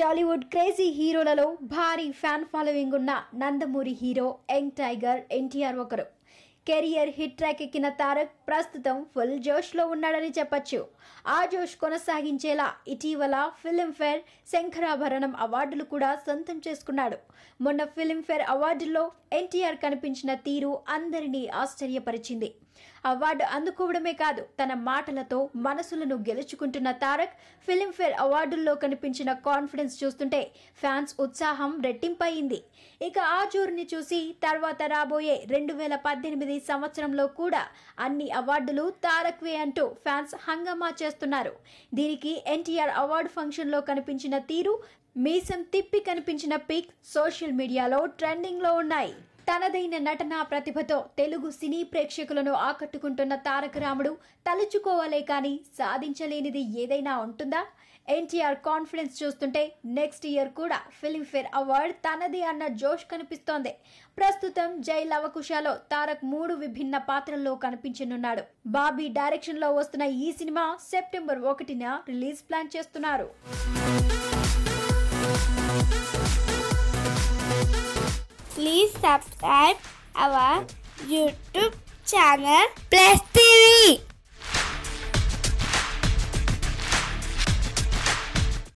Tollywood crazy హీరోలలో భారీ fan following ఉన్న Nandamuri hero young tiger NTR ఒకరు. కెరియర్ హిట్ ట్రాక్ ఎక్కిన తారక్ ప్రస్తుతం ఫుల్ జోష్లో ఉన్నాడని చెప్పొచ్చు. ఆ జోష్ కొనసాగించేలా ఇటీవల ఫిలింఫేర్ శంకరాభరణం అవార్డులు కూడా సొంతం చేసుకున్నాడు. మొన్న ఫిలింఫేర్ అవార్డుల్లో ఎన్టీఆర్ కనిపించిన తీరు అందరినీ ఆశ్చర్యపరిచింది. అవార్డు అందుకోవడమే కాదు తన మాటలతో మనసులను గెలుచుకుంటున్న తారక్ ఫిలింఫేర్ అవార్డుల్లో కనిపించిన కాన్ఫిడెన్స్ చూస్తుంటే ఫ్యాన్స్ ఉత్సాహం రెట్టింపయింది. ఇక ఆ జోరుని చూసి తర్వాత రాబోయే రెండు వేల పద్దెనిమిది సంవత్సరంలో కూడా అన్ని అవార్డులు తారక్వే అంటూ ఫ్యాన్స్ హంగామా చేస్తున్నారు. దీనికి ఎన్టీఆర్ అవార్డు ఫంక్షన్లో కనిపించిన తీరు మీసం తిప్పి కనిపించిన పిక్ సోషల్ మీడియాలో ట్రెండింగ్లో ఉన్నాయి. తనదైన నటనా ప్రతిభతో తెలుగు సినీ ప్రేక్షకులను ఆకట్టుకుంటున్న తారక రాముడు తలుచుకోవాలే కానీ సాధించలేనిది ఏదైనా ఉంటుందా? ఎన్టీఆర్ కాన్ఫిడెన్స్ చూస్తుంటే నెక్స్ట్ ఇయర్ కూడా ఫిలింఫేర్ అవార్డ్ తనది అన్న జోష్ కనిపిస్తోంది. ప్రస్తుతం జై లవకుశలో తారక్ మూడు విభిన్న పాత్రల్లో కనిపించనున్నాడు. బాబీ డైరెక్షన్లో వస్తున్న ఈ సినిమా సెప్టెంబర్ ఒకటిన రిలీజ్ ప్లాన్ చేస్తున్నారు. Please subscribe our YouTube channel Plus TV.